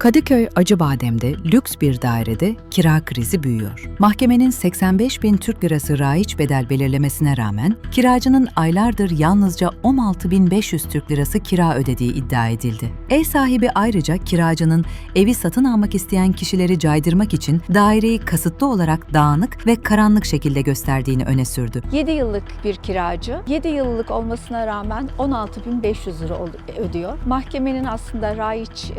Kadıköy Acıbadem'de lüks bir dairede kira krizi büyüyor. Mahkemenin 85 bin Türk lirası raiç bedel belirlemesine rağmen kiracının aylardır yalnızca 16.500 Türk lirası kira ödediği iddia edildi. Ev sahibi ayrıca kiracının evi satın almak isteyen kişileri caydırmak için daireyi kasıtlı olarak dağınık ve karanlık şekilde gösterdiğini öne sürdü. 7 yıllık bir kiracı, 7 yıllık olmasına rağmen 16.500 lira ödüyor. Mahkemenin aslında raiç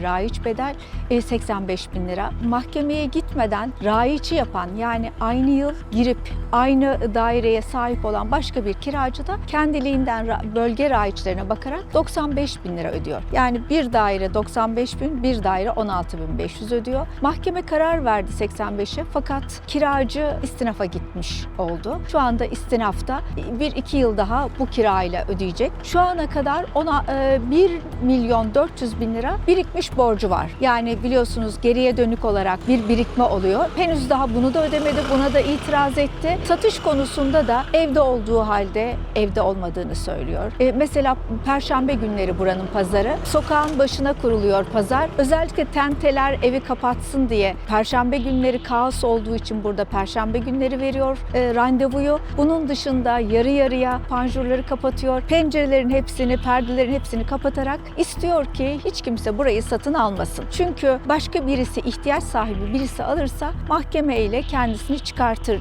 e, raiç bedel e, 85 bin lira. Mahkemeye gitmeden raiçi yapan yani aynı yıl girip aynı daireye sahip olan başka bir kiracı da kendiliğinden bölge raiçlerine bakarak 95 bin lira ödüyor. Yani bir daire 95 bin, bir daire 16.500 ödüyor. Mahkeme karar verdi 85'e fakat kiracı istinafa gitmiş oldu. Şu anda istinafta bir iki yıl daha bu kirayla ödeyecek. Şu ana kadar ona e, 1 milyon 400 bin lira birikmiş borcu var. Yani biliyorsunuz geriye dönük olarak bir birikme oluyor. Henüz daha bunu da ödemedi, buna da itiraz etti. Satış konusunda da evde olduğu halde evde olmadığını söylüyor. E, mesela perşembe günleri buranın pazarı. Sokağın başına kuruluyor pazar. Özellikle tenteler evi kapatsın diye perşembe günleri kaos olduğu için burada perşembe günleri veriyor e, randevuyu. Bunun dışında yarı yarıya panjurları kapatıyor. Pencerelerin hepsini, perdelerin hepsini kapatarak istiyor ki hiç kimse burayı satın almasın. Çünkü başka birisi ihtiyaç sahibi birisi alırsa mahkeme ile kendisini çıkartır